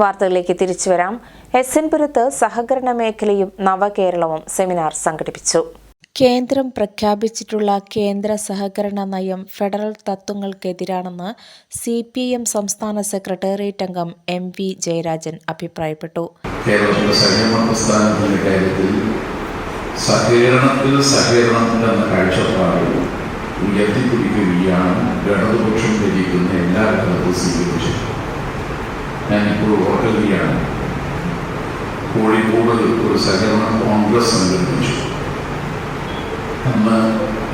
വാർത്തകളിലേക്ക് തിരിച്ചു വരാം. എസ് എൻ പുരത്ത് സഹകരണ മേഖലയും നവകേരളവും സെമിനാർ സംഘടിപ്പിച്ചു. കേന്ദ്രം പ്രഖ്യാപിച്ചിട്ടുള്ള കേന്ദ്ര സഹകരണ നയം ഫെഡറൽ തത്വങ്ങൾക്കെതിരാണെന്ന് സി പി എം സംസ്ഥാന സെക്രട്ടേറിയറ്റ് അംഗം എം വി ജയരാജൻ അഭിപ്രായപ്പെട്ടു. സഹകരണത്തിൽ സഹകരണം എന്ന കാഴ്ചപ്പാടിൽ ഉയർത്തിപ്പിടിക്കുകയാണ് ഇടതുപക്ഷം ധരിക്കുന്ന എല്ലാ കാലത്തും സ്വീകരിച്ചത് ഇപ്പോൾ ഓർക്കുകയാണ് കോഴിക്കോട് ഒരു സഹകരണ കോൺഗ്രസ് സംഘടിപ്പിച്ചു. അന്ന്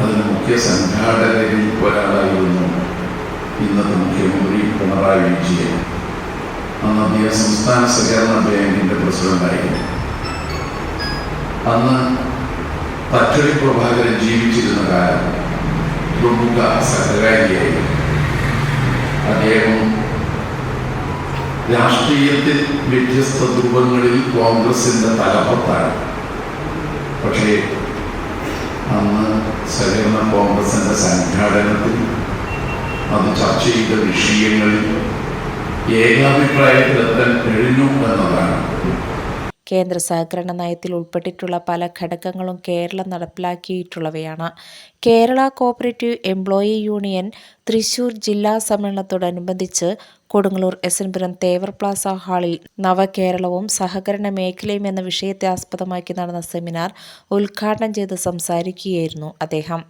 അതിന് മുഖ്യ സംഘാടകരിൽ ഒരാളായിരുന്നു ഇന്നത്തെ മുഖ്യമന്ത്രി പിണറായി വിജയൻ. അന്ന് അദ്ദേഹം സംസ്ഥാന സഹകരണ ബാങ്കിന്റെ പ്രസിഡന്റായിരുന്നു. അന്ന് തച്ചടി പ്രഭാകരൻ ജീവിച്ചിരുന്ന കാലം പ്രമുഖ സഹകാരിയായിരുന്നു. രാഷ്ട്രീയത്തിൽ വ്യത്യസ്ത ധ്രുവങ്ങളിൽ കോൺഗ്രസിന്റെ തലപ്പത്താണ് പക്ഷേ അന്ന് സഹകരണ കോൺഗ്രസിന്റെ സംഘാടനത്തിൽ അത് ചർച്ച ചെയ്ത വിഷയങ്ങളിൽ ഏകാഭിപ്രായത്തിലെത്താൻ കഴിഞ്ഞു എന്നതാണ്. കേന്ദ്ര സഹകരണ നയത്തിൽ ഉൾപ്പെട്ടിട്ടുള്ള പല ഘടകങ്ങളും Keralam നടപ്പിലാക്കിയിട്ടുള്ളവയാണ്. Kerala cooperative employee union Thrissur ജില്ലാ സമ്മേളനത്തോടനുബന്ധിച്ച് Kodungallur S N Puram Thevar plaza ഹാളിൽ നവകേരളവും സഹകരണ മേഖലയും എന്ന വിഷയത്തെ ആസ്പദമാക്കി നടന്ന സെമിനാർ ഉദ്ഘാടനം ചെയ്ത് സംസാരിക്കുകയായിരുന്നു അദ്ദേഹം.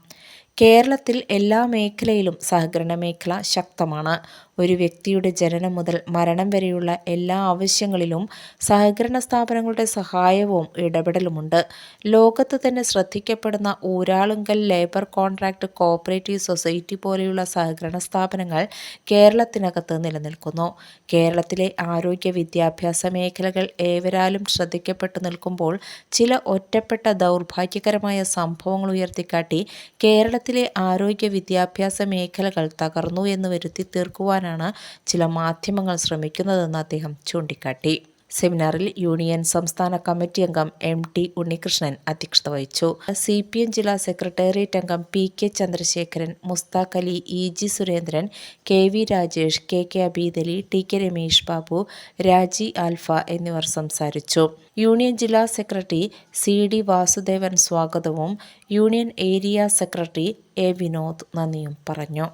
കേരളത്തിൽ എല്ലാ മേഖലയിലും സഹകരണ മേഖല ശക്തമാണ്. ഒരു വ്യക്തിയുടെ ജനനം മുതൽ മരണം വരെയുള്ള എല്ലാ ആവശ്യങ്ങളിലും സഹകരണ സ്ഥാപനങ്ങളുടെ സഹായവും ഇടപെടലുമുണ്ട്. ലോകത്ത് തന്നെ ശ്രദ്ധിക്കപ്പെടുന്ന Uralungal labour contract cooperative society പോലെയുള്ള സഹകരണ സ്ഥാപനങ്ങൾ കേരളത്തിനകത്ത് നിലനിൽക്കുന്നു. കേരളത്തിലെ ആരോഗ്യ വിദ്യാഭ്യാസ മേഖലകൾ ഏവരാലും ശ്രദ്ധിക്കപ്പെട്ടു നിൽക്കുമ്പോൾ ചില ഒറ്റപ്പെട്ട ദൗർഭാഗ്യകരമായ സംഭവങ്ങൾ ഉയർത്തിക്കാട്ടി കേരളത്തിലെ ആരോഗ്യ വിദ്യാഭ്യാസ മേഖലകൾ തകർന്നു എന്ന് വരുത്തി തീർക്കുവാൻ ചെയ്യാനാണ് ചില മാധ്യമങ്ങൾ ശ്രമിക്കുന്നതെന്ന് അദ്ദേഹം ചൂണ്ടിക്കാട്ടി. സെമിനാറിൽ യൂണിയൻ സംസ്ഥാന കമ്മിറ്റി അംഗം എം ടി ഉണ്ണികൃഷ്ണൻ അധ്യക്ഷത വഹിച്ചു. സി പി എം ജില്ലാ സെക്രട്ടേറിയറ്റ് അംഗം P K Chandrasekharan Musthaq Ali E G Surendran K V Rajesh K K Abeedali T K Ramesh Babu Raji Alpha എന്നിവർ സംസാരിച്ചു. യൂണിയൻ ജില്ലാ സെക്രട്ടറി സി ഡി വാസുദേവൻ സ്വാഗതവും union area secretary A Vinod നന്ദിയും പറഞ്ഞു.